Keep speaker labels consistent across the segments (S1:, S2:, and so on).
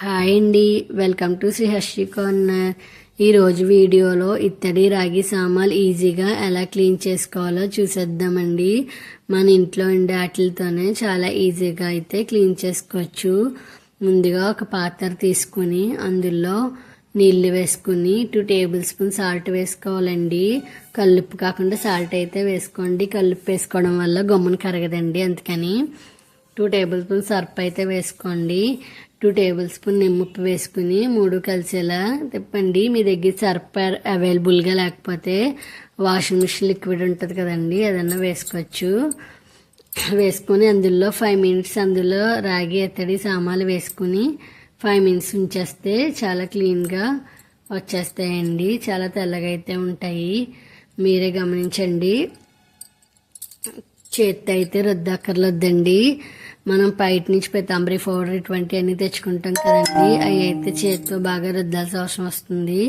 S1: Hi అండి. Welcome to Shri Harshi corner. ఈరోజు వీడియోలో ఇత్తడి రాగి సామాన్లు ఈజీగా ఎలా క్లీన్ చేసుకోవాలో చూసేద్దామండి. మన ఇంట్లో ఉండే వాటితోనే చాలా ఈజీగా అయితే క్లీన్ చేసుకోవచ్చు. ముందుగా ఒక పాత్ర తీసుకుని అందులో నీళ్ళు వేసుకుని టూ టేబుల్ స్పూన్ సాల్ట్ వేసుకోవాలండి. కల్లుప్పు కాకుండా సాల్ట్ అయితే వేసుకోండి. కల్లుప్పు వేసుకోవడం వల్ల గమ్మున కరగదండి అందుకని. టూ టేబుల్ స్పూన్ సర్ప్ అయితే వేసుకోండి. టూ టేబుల్ స్పూన్ నిమ్మప్పు వేసుకుని మూడు కలిసేలా తిప్పండి. మీ దగ్గర సర్ప్ అవైలబుల్గా లేకపోతే వాషింగ్ మిషన్ లిక్విడ్ ఉంటుంది కదండి ఏదన్నా వేసుకోవచ్చు. వేసుకొని అందులో ఫైవ్ మినిట్స్ అందులో రాగి ఎత్తడి సామాన్లు వేసుకుని ఫైవ్ మినిట్స్ ఉంచేస్తే చాలా క్లీన్గా వచ్చేస్తాయండి. చాలా తెల్లగా అయితే ఉంటాయి. మీరే గమనించండి. చేతి అయితే రుద్దక్కర్లొద్దండి మనం బయట నుంచి పెతాంబరి పౌడర్ ఇటువంటివన్నీ తెచ్చుకుంటాం కదండి. అవి అయితే చేతితో బాగా రుద్దాల్సిన అవసరం వస్తుంది.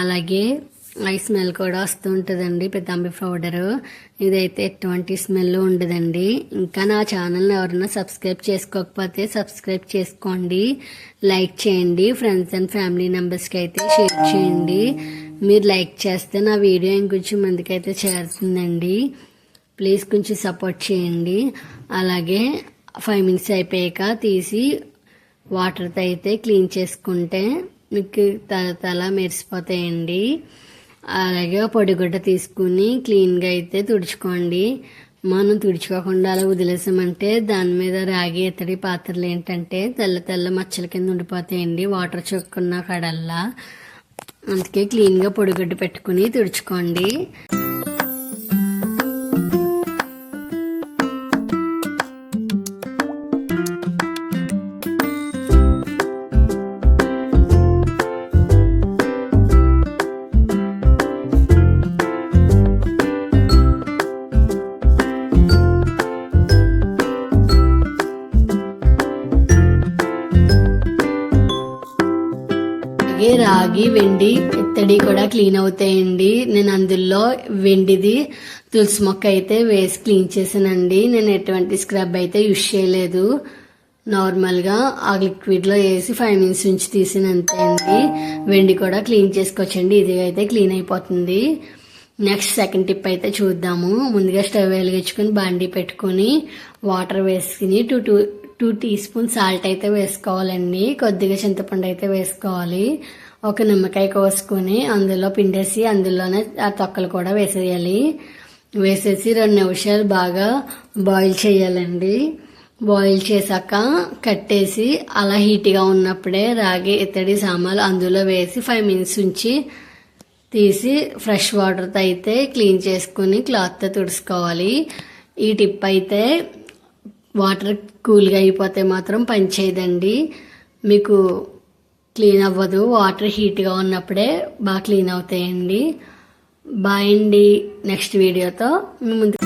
S1: అలాగే ఐ స్మెల్ కూడా వస్తూ ఉంటుందండి పెతాంబరి పౌడర్. ఇదైతే ఎటువంటి స్మెల్ ఉండదండి. ఇంకా నా ఛానల్ని ఎవరైనా సబ్స్క్రైబ్ చేసుకోకపోతే సబ్స్క్రైబ్ చేసుకోండి. లైక్ చేయండి. ఫ్రెండ్స్ అండ్ ఫ్యామిలీ మెంబర్స్కి అయితే షేర్ చేయండి. మీరు లైక్ చేస్తే నా వీడియో ఇంకొంచెం మందికి అయితే చేరుతుందండి. ప్లీజ్ కొంచెం సపోర్ట్ చేయండి. అలాగే ఫైవ్ మినిట్స్ అయిపోయాక తీసి వాటర్తో అయితే క్లీన్ చేసుకుంటే మీకు తల తల మెరిసిపోతాయండి. అలాగే పొడిగుడ్డ తీసుకుని క్లీన్గా అయితే తుడుచుకోండి. మనం తుడుచుకోకుండా అలా వదిలేసామంటే దాని మీద రాగి ఇతడి పాత్రలు ఏంటంటే తెల్ల తెల్ల మచ్చల కింద ఉండిపోతాయండి వాటర్ చొక్కున్న కడల్లా. అందుకే క్లీన్గా పొడిగుడ్డ పెట్టుకుని తుడుచుకోండి. అలాగే రాగి వెండి ఇత్తడి కూడా క్లీన్ అవుతాయండి. నేను అందులో వెండిది తులసి మొక్క అయితే వేసి క్లీన్ చేశానండి. నేను ఎటువంటి స్క్రబ్ అయితే యూజ్ చేయలేదు. నార్మల్గా ఆ లిక్విడ్లో వేసి ఫైవ్ మినిట్స్ నుంచి తీసిన అంతే అండి. వెండి కూడా క్లీన్ చేసుకోవచ్చండి. ఇది అయితే క్లీన్ అయిపోతుంది. నెక్స్ట్ సెకండ్ టిప్ అయితే చూద్దాము. ముందుగా స్టవ్ వెలిగించుకొని బాండీ పెట్టుకొని వాటర్ వేసుకుని two to two teaspoon salt అయితే వేసుకోవాలండి. కొద్దిగా చింతపండు అయితే వేసుకోవాలి. ఒక నిమ్మకాయ కోసుకొని అందులో పిండేసి అందులోనే ఆ తొక్కలు కూడా వేసేయాలి. వేసేసి రెండు నిమిషాలు బాగా బాయిల్ చేయాలండి. బాయిల్ చేశాక కట్టేసి అలా హీట్గా ఉన్నప్పుడే రాగి ఇత్తడి సామాన్లు అందులో వేసి ఫైవ్ మినిట్స్ ఉంచి తీసి ఫ్రెష్ వాటర్తో అయితే క్లీన్ చేసుకుని క్లాత్తో తుడుచుకోవాలి. ఈ టిప్ అయితే వాటర్ కూల్గా అయిపోతే మాత్రం పనిచేయదండి మీకు క్లీన్ అవ్వదు. వాటర్ హీట్గా ఉన్నప్పుడే బాగా క్లీన్ అవుతాయండి. బాయ్ అండి. నెక్స్ట్ వీడియోతో మీ ముందు